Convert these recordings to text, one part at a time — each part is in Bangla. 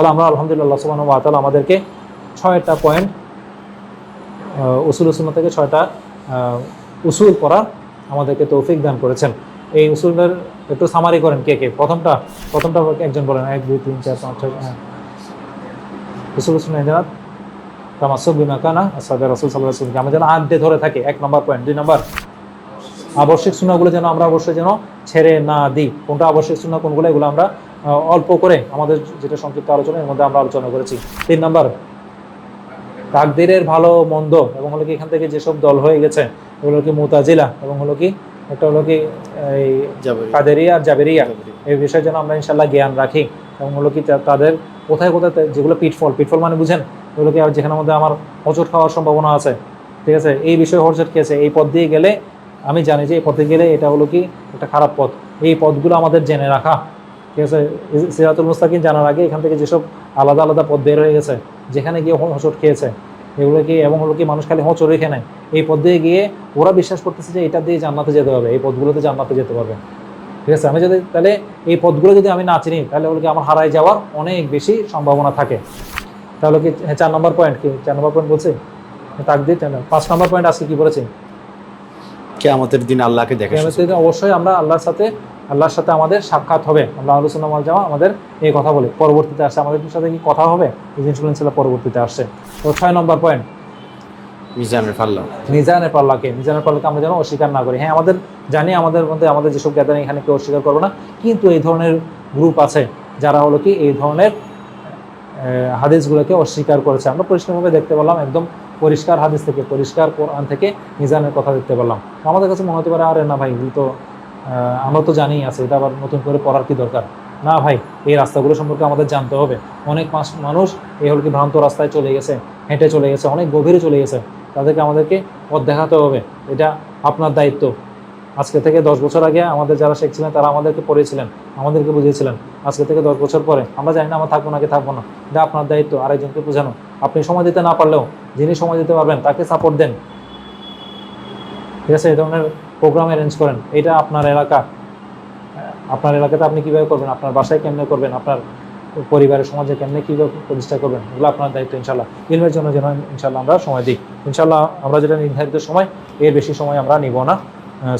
তাহলে আমরা আলহামদুলিল্লাহ সুবাহ ওয়াতাল আমাদেরকে ছয়টা পয়েন্ট উসুল উসুল থেকে ছয়টা উসুল করার আমাদেরকে তৌফিক দান করেছেন। এই উসুলের একটু সামারি করেন কে কে? প্রথমটা প্রথমটা একজন বলেন, এক, দুই, তিন, চার, পাঁচ, ছয় হ্যাঁ। উসুল উসুল নাইজাত তামাসুক বিমাকানা আসাবে রসুল সাল্লাহ রসুলকে আমরা যেন আড্ডে ধরে থাকি, এক নম্বর পয়েন্ট। দুই নম্বর, আবশ্যিক সুনাগুলো যেন আমরা অবশ্যই যেন ছেড়ে না দিই। কোনটা আবশ্যিক সুনা কোনগুলো, এগুলো আমরা অল্প করে আমাদের যেটা সংক্ষিপ্ত আলোচনা এর মধ্যে আমরা আলোচনা করেছি। তিন নম্বর তাকদিরের ভালো মন্দ এবং হলো কি এখান থেকে যেসব দল হয়ে গেছে এগুলো কি মোতাজিলা এবং হলো কি একটা হলো কি এই। কাদেরিয়া আর জাবেরিয়া। এই বিষয়ে যেন আমরা ইনশাল্লাহ জ্ঞান রাখি এবং হলো কি তাদের কোথায় কোথায় যেগুলো পিটফল পিটফল মানে বুঝেন এগুলো কি আর যেখানে মধ্যে আমার হোঁচট খাওয়ার সম্ভাবনা আছে। ঠিক আছে? এই বিষয়ে হোঁচট খেয়েছে। এই পথ দিয়ে গেলে আমি জানি যে এই পথে গেলে এটা হলো কি একটা খারাপ পথ। এই পথগুলো আমাদের জেনে রাখা। ঠিক আছে? সিরাতুল মুস্তাকিম জানার আগে এখান থেকে যেসব আলাদা আলাদা পথ বের হয়ে গেছে যেখানে গিয়ে হোঁচট খেয়েছে এগুলো কি এবং হলো কি মানুষ খালি হোঁচট রেখে নেয়? এই পথ দিয়ে গিয়ে ওরা বিশ্বাস করতেছে যে এটা দিয়ে জান্নাতে যেতে হবে এই পথগুলোতে জান্নাতে যেতে পারবে। ঠিক আছে? আমি যদি তাহলে এই পথগুলো যদি আমি না চিনি তাহলে হলো কি আমার হারায় যাওয়ার অনেক বেশি সম্ভাবনা থাকে। তাহলে কি হ্যাঁ, চার নম্বর পয়েন্ট কি? চার নম্বর পয়েন্ট বলছি? তাকদির চার নম্বর। পাঁচ নম্বর পয়েন্ট আজকে কি বলেছি? কেয়ামতের দিন আল্লাহকে দেখে অবশ্যই আমরা আল্লাহর সাথে আল্লাহর সাথে আমাদের সাক্ষাৎ হবে। আমরা আলোচনা মাল যাওয়া আমাদের এই কথা বলি। পরবর্তীতে আসছে আমাদের সাথে কি কথা হবে? এই জিনিসগুলো ইনশাল্লাহ পরবর্তীতে আসছে তো ছয় নম্বর পয়েন্ট মিজানের পাল্লা। মিজানের পাল্লাকে। মিজানের পাল্লাকে আমরা যেন অস্বীকার না করি। হ্যাঁ আমাদের জানি আমাদের মধ্যে আমাদের যেসব গ্যাদারিং এখানে কেউ অস্বীকার করব না। কিন্তু এই ধরনের গ্রুপ আছে যারা হলো কি এই ধরনের হাদিসগুলোকে অস্বীকার করেছে। আমরা পরিষ্কারভাবে দেখতে পেলাম একদম পরিষ্কার হাদিস থেকে পরিষ্কার কোরআন থেকে মিজানের কথা দেখতে পেলাম। আমাদের কাছে মনে হতে পারে আরে না ভাই তো আমরা তো জানিই আছে, এটা আবার নতুন করে পড়ার কি দরকার? না ভাই, এই রাস্তাগুলো সম্পর্কে আমাদের জানতে হবে। অনেক মানুষ এই হল কি ভ্রান্ত রাস্তায় চলে গেছে, হেঁটে চলে গেছে, অনেক গভীরে চলে গেছে। তাদেরকে আমাদেরকে পথ দেখাতে হবে, এটা আপনার দায়িত্ব। আজকে থেকে দশ বছর আগে আমাদের যারা শিখছিলেন তারা আমাদেরকে পড়িয়েছিলেন, আমাদেরকে বুঝিয়েছিলেন। আজকে থেকে দশ বছর পরে, আমরা জানি না, আমরা থাকব নাকি থাকব না। এটা আপনার দায়িত্ব, আরেকজনকে বোঝানো। আপনি সময় দিতে না পারলেও, যিনি সময় দিতে পারবেন, তাকে সাপোর্ট দেন। ঠিক আছে, এই ধরনের প্রোগ্রাম অ্যারেঞ্জ করেন। এটা আপনার এলাকা। আপনার এলাকাতে আপনি কীভাবে করবেন? আপনার বাসায় কেমনে করবেন? আপনার পরিবারের সমাজে কেমনে কীভাবে প্রতিষ্ঠা করবেন? এগুলো আপনার দায়িত্ব ইনশাল্লাহ ইলমের জন্য যেন ইনশাল্লাহ আমরা সময় দিই। ইনশাল্লাহ আমরা যেটা নির্ধারিত সময়, এর বেশি সময় আমরা নিব না।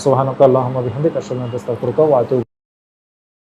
সোহানুক আল্লাহ তার আসসালাম